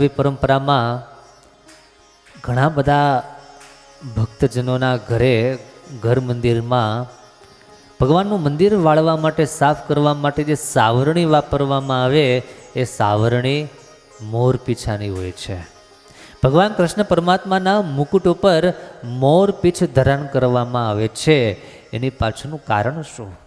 એવી પરંપરામાં ઘણા બધા ભક્તજનોના ઘરે, ઘર મંદિરમાં ભગવાનનું મંદિર વાળવા માટે, સાફ કરવા માટે જે સાવરણી વાપરવામાં આવે, એ સાવરણી મોર પીછાની હોય છે. ભગવાન કૃષ્ણ પરમાત્માના મુકુટ ઉપર મોર પીછ ધારણ કરવામાં આવે છે. એની પાછળનું કારણ શું?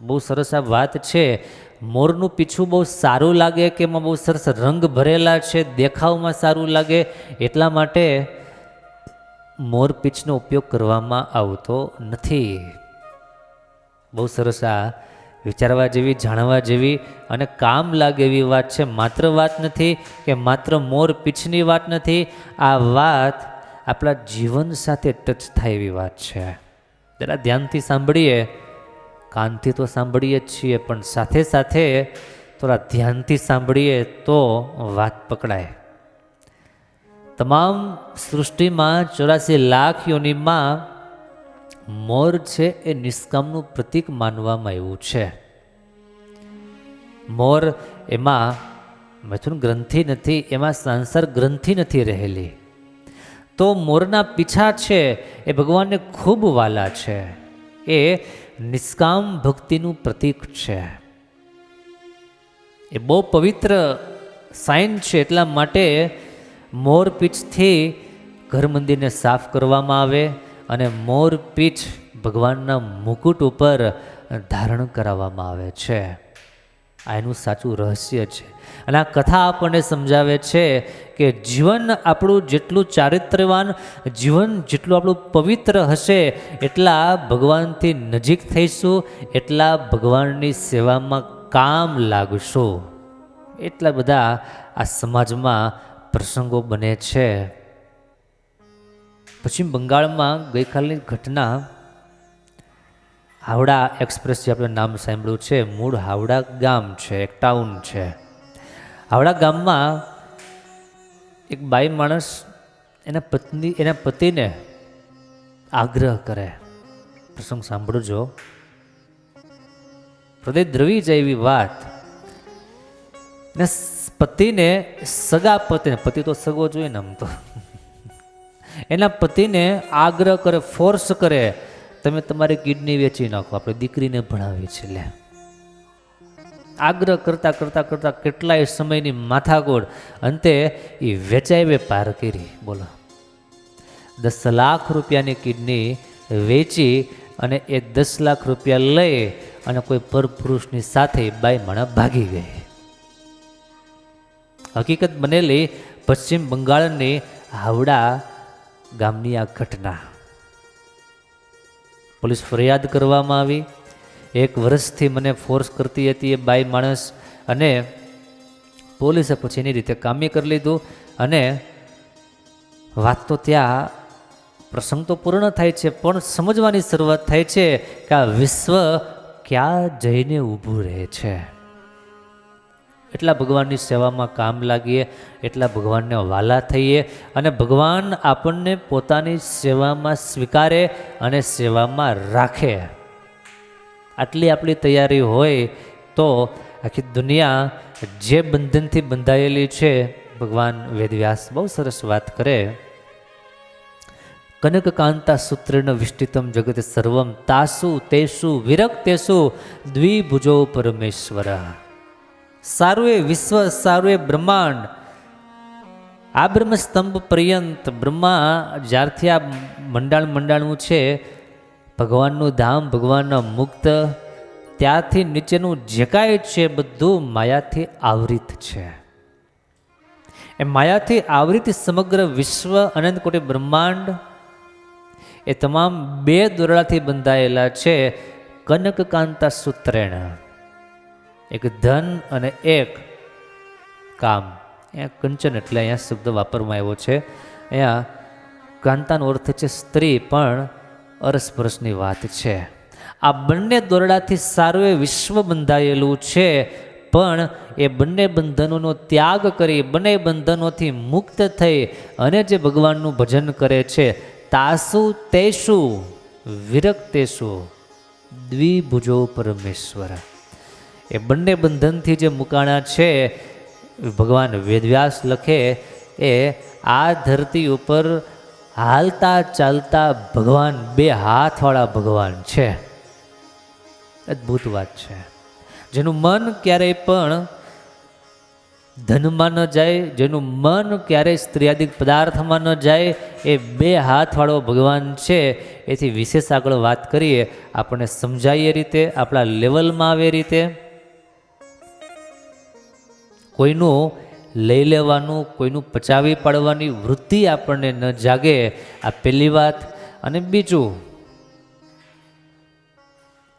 બહુ સરસ આ વાત છે. મોરનું પીછું બહુ સારું લાગે કે એમાં બહુ સરસ રંગ ભરેલા છે, દેખાવમાં સારું લાગે, એટલા માટે મોર પીછનો ઉપયોગ કરવામાં આવતો નથી. બહુ સરસ આ વિચારવા જેવી, જાણવા જેવી અને કામ લાગે એવી વાત છે. માત્ર વાત નથી કે માત્ર મોર પીછની વાત નથી, આ વાત આપણા જીવન સાથે ટચ થાય એવી વાત છે. જરા ધ્યાનથી સાંભળીએ. કાનથી તો સાંભળીએ જ છીએ, પણ સાથે સાથે થોડા ધ્યાનથી સાંભળીએ તો વાત પકડાય. તમામ સૃષ્ટિમાં ચોરાસી લાખ યોનિમાં મોર છે એ નિષ્કામનું પ્રતીક માનવામાં આવ્યું છે. મોર એમાં મૈથુન ગ્રંથિ નથી, એમાં સાંસર ગ્રંથિ નથી રહેલી. તો મોરના પીછા છે એ ભગવાનને ખૂબ વાલા છે. એ નિષ્કામ ભક્તિનું પ્રતીક છે. એ બહુ પવિત્ર સાઇન છે એટલા માટે મોર પીછથી ઘર મંદિરને સાફ કરવામાં આવે અને મોર પીછ ભગવાનના મુકુટ ઉપર ધારણ કરાવવામાં આવે છે. આ એનું સાચું રહસ્ય છે. અને આ કથા આપણને સમજાવે છે કે જીવન આપણું જેટલું ચારિત્ર્યવાન, જીવન જેટલું આપણું પવિત્ર હશે, એટલા ભગવાનથી નજીક થઈશું, એટલા ભગવાનની સેવામાં કામ લાગશું. એટલા બધા આ સમાજમાં પ્રસંગો બને છે. પશ્ચિમ બંગાળમાં ગઈકાલની ઘટના, હાવડા એક્સપ્રેસ જે આપણે નામ સાંભળ્યું છે, મૂળ હાવડા ગામ છે, એક ટાઉન છે. હાવડા ગામમાં એક બાઈ માણસ એના પત્ની, એના પતિને આગ્રહ કરે. પ્રસંગ સાંભળજો. હૃદય દ્રવી જાય એવી વાત. ને પતિને સગા પતિને પતિ તો સગો જોઈએ ને આમ તો. એના પતિને આગ્રહ કરે ફોર્સ કરે, તમે તમારી કિડની વેચી નાખો. આપણે દીકરીને ભણાવી છે, લે. આગ્રહ કરતા કરતા કરતા કેટલાય સમયની માથાકોડ અંતે એ વેચાઈવે પાર કરી. બોલો. દસ લાખ રૂપિયાની કિડની વેચી અને એ દસ લાખ રૂપિયા લઈ અને કોઈ પરપુરુષની સાથે બાઈ માણા ભાગી ગઈ. હકીકત બનેલી પશ્ચિમ બંગાળની હાવડા ગામની આ ઘટના. પોલીસ ફરિયાદ કરવામાં આવી. એક વર્ષથી મને ફોર્સ કરતી હતી એ બાઈ માણસ અને પોલીસે પછી એની રીતે કામ્ય કરી લીધું અને વાત તો ત્યાં પ્રસંગ તો પૂર્ણ થાય છે, પણ સમજવાની શરૂઆત થાય છે કે આ વિશ્વ ક્યાં જઈને ઊભું રહે છે. એટલા ભગવાનની સેવામાં કામ લાગીએ, એટલા ભગવાનને વાલા થઈએ અને ભગવાન આપણને પોતાની સેવામાં સ્વીકારે અને સેવામાં રાખે. આટલી આપણી તૈયારી હોય તો આખી દુનિયા જે બંધનથી બંધાયેલી છે, ભગવાન વેદવ્યાસ બહુ સરસ વાત કરે. કનકકાંતા સૂત્રનો વિષ્ટિતમ જગત સર્વમ તાસુ તેસુ વિરક્તેસુ દ્વિભુજો પરમેશ્વર. સારું એ વિશ્વ સારું એ બ્રહ્માંડ. આ બ્રહ્મસ્તંભ પર્યંત બ્રહ્મા જ્યારથી આ મંડાણ મંડાણું છે ભગવાનનું ધામ, ભગવાનના મુક્ત ત્યારથી નીચેનું જે કાંઈ છે બધું માયાથી આવૃત છે. એ માયાથી આવૃત સમગ્ર વિશ્વ, અનંત કોટી બ્રહ્માંડ, એ તમામ બે દોરડાથી બંધાયેલા છે કનકકાંતા સૂત્રેણ. એક ધન અને એક કામ. અહીંયા કંચન એટલે અહીંયા શબ્દ વાપરવામાં આવ્યો છે. અહીંયા કાંતાનો અર્થ છે સ્ત્રી, પણ અરસપરસની વાત છે. આ બંને દોરડાથી સારું એ વિશ્વ બંધાયેલું છે, પણ એ બંને બંધનોનો ત્યાગ કરી, બંને બંધનોથી મુક્ત થઈ અને જે ભગવાનનું ભજન કરે છે, તાસુ તેસુ વિરક્તેશુ દ્વિભુજો પરમેશ્વર. એ બંને બંધનથી જે મુકાણા છે, ભગવાન વેદવ્યાસ લખે, એ આ ધરતી ઉપર હાલતા ચાલતા ભગવાન બે હાથવાળા ભગવાન છે. અદ્ભુત વાત છે. જેનું મન ક્યારેય પણ ધનમાં ન જાય, જેનું મન ક્યારેય સ્ત્રીયાદિક પદાર્થમાં ન જાય, એ બે હાથવાળો ભગવાન છે. એથી વિશેષ આગળ વાત કરીએ આપણને સમજાય એ રીતે, આપણા લેવલમાં આવે રીતે. કોઈનું લઈ લેવાનું, કોઈનું પચાવી પાડવાની વૃત્તિ આપણને ન જાગે. આ પહેલી વાત. અને બીજું,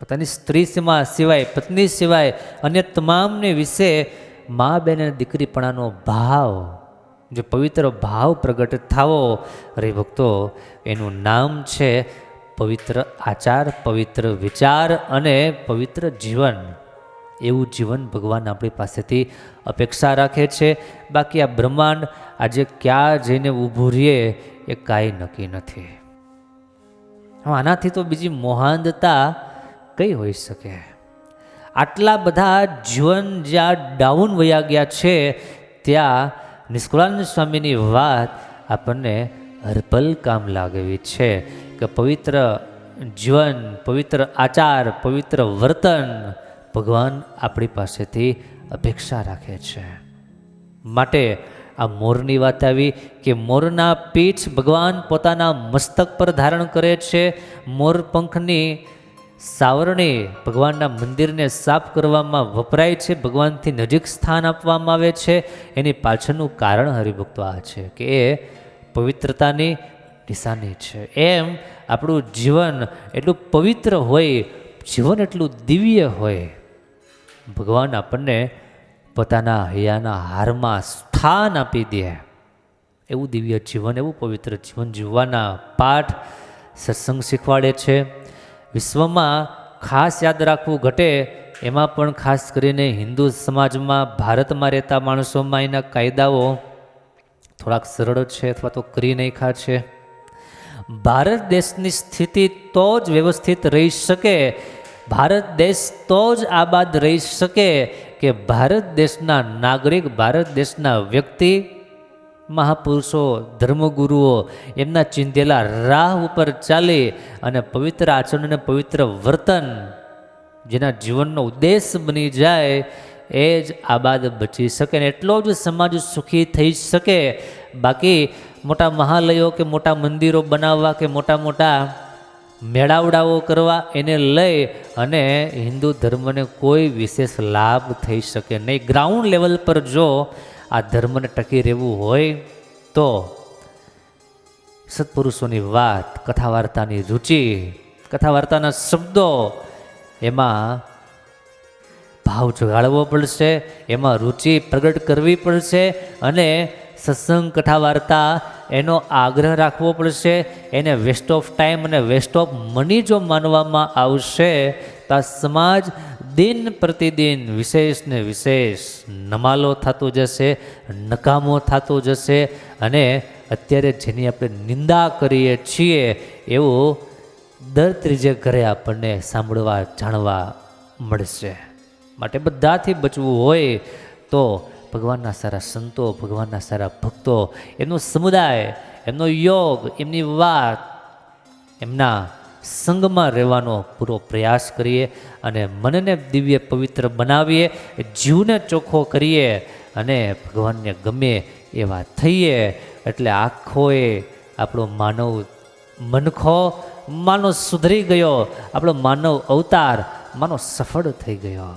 પોતાની સ્ત્રી સીમા સિવાય, પત્ની સિવાય અન્ય તમામને વિશે મા બેન અને દીકરીપણાનો ભાવ, જે પવિત્ર ભાવ પ્રગટ થાવો રે ભક્તો, એનું નામ છે પવિત્ર આચાર, પવિત્ર વિચાર અને પવિત્ર જીવન. એવું જીવન ભગવાન આપણી પાસેથી અપેક્ષા રાખે છે. બાકી આ બ્રહ્માંડ આજે ક્યાં જઈને ઊભું રહીએ એ કાંઈ નક્કી નથી. આનાથી તો બીજી મોહાંધતા કઈ હોઈ શકે? આટલા બધા જીવન જ્યાં ડાઉન વયા ગયા છે, ત્યાં નિષ્કુળાનંદ સ્વામીની વાત આપણને હરપલ કામ લાગેવી છે કે પવિત્ર જીવન, પવિત્ર આચાર, પવિત્ર વર્તન ભગવાન આપણી પાસેથી અપેક્ષા રાખે છે. માટે આ મોરની વાત આવી કે મોરના પીઠ ભગવાન પોતાના મસ્તક પર ધારણ કરે છે. મોર પંખની સાવરણી ભગવાનના મંદિરને સાફ કરવામાં વપરાય છે. ભગવાનથી નજીક સ્થાન આપવામાં આવે છે. એની પાછળનું કારણ હરિભક્તો આ છે કે એ પવિત્રતાની નિશાની છે. એમ આપણું જીવન એટલું પવિત્ર હોય, જીવન એટલું દિવ્ય હોય. ભગવાન આપણને પોતાના હૈયાના હારમાં સ્થાન આપી દે. એવું દિવ્ય જીવન, એવું પવિત્ર જીવન જીવવાના પાઠ સત્સંગ શીખવાડે છે. વિશ્વમાં ખાસ યાદ રાખવું ઘટે, એમાં પણ ખાસ કરીને હિન્દુ સમાજમાં ભારતમાં રહેતા માણસોમાં એના કાયદાઓ થોડાક સરળ છે અથવા તો કરી નાખ્યા છે. ભારત દેશની સ્થિતિ તો જ વ્યવસ્થિત રહી શકે ભારત દેશ તો જ આબાદ રહી શકે કે ભારત દેશના નાગરિક, ભારત દેશના વ્યક્તિ, મહાપુરુષો, ધર્મગુરુઓ એમના ચિંધેલા રાહ ઉપર ચાલી અને પવિત્ર આચરણ અને પવિત્ર વર્તન જેના જીવનનો ઉદ્દેશ બની જાય એ જ આબાદ બચી શકે ને એટલો જ સમાજ સુખી થઈ શકે. બાકી મોટા મહાલયો કે મોટા મંદિરો બનાવવા કે મોટા મોટા મેળાવડાઓ કરવા એને લઈ અને હિન્દુ ધર્મને કોઈ વિશેષ લાભ થઈ શકે નહીં. ગ્રાઉન્ડ લેવલ પર જો આ ધર્મને ટકી રહેવું હોય, તો સત્પુરુષોની વાત કથા વાર્તાની રુચિ કથા વાર્તાના શબ્દો, એમાં ભાવ જગાડવો પડશે, એમાં રુચિ પ્રગટ કરવી પડશે અને સત્સંગ કથા વાર્તા એનો આગ્રહ રાખવો પડશે, એને વેસ્ટ ઓફ ટાઈમ અને વેસ્ટ ઓફ મની જો માનવામાં આવશે, તો સમાજ દિન પ્રતિદિન વિશેષ ને વિશેષ નમાલો થતો જશે, નકામો થતો જશે અને અત્યારે જેની આપણે નિંદા કરીએ છીએ, એવું દર ત્રીજે ઘરે આપણને સાંભળવા, જાણવા મળશે. માટે બધાથી બચવું હોય તો ભગવાનના સારા સંતો, ભગવાનના સારા ભક્તો, એમનો સમુદાય, એમનો યોગ, એમની વાત, એમના સંગમાં રહેવાનો પૂરો પ્રયાસ કરીએ અને મનને દિવ્ય પવિત્ર બનાવીએ, જીવને ચોખ્ખો કરીએ અને ભગવાનને ગમે એવા થઈએ. એટલે આખો એ આપણો માનવ મનખો માનો સુધરી ગયો. આપણો માનવ અવતાર માનો સફળ થઈ ગયો.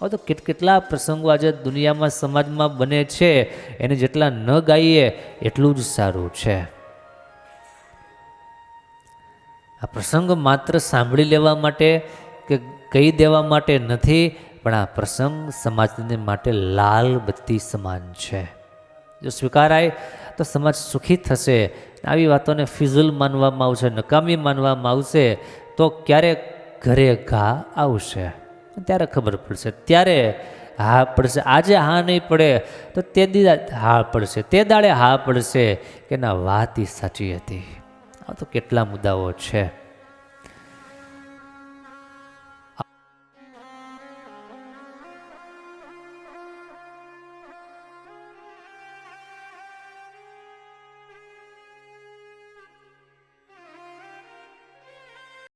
હવે તો કેટ, કેટલા પ્રસંગો આજે દુનિયામાં, સમાજમાં બને છે. એને જેટલા ન ગાઈએ, એટલું જ સારું છે. આ પ્રસંગ માત્ર સાંભળી લેવા માટે કે કહી દેવા માટે નથી, પણ આ પ્રસંગ સમાજને માટે લાલ બત્તી સમાન છે. જો સ્વીકારાય તો સમાજ સુખી થશે. આવી વાતોને ફિઝુલ માનવામાં આવશે, નકામી માનવામાં આવશે, તો ક્યારેક ઘરે ઘા આવશે. ત્યારે ખબર પડશે. ત્યારે હા પડશે. આજે હા નહીં પડે તો તે દી હા પડશે. તે દાડે હા પડશે. કે ના વાત સાચી હતી. આ તો કેટલા મુદ્દાઓ છે.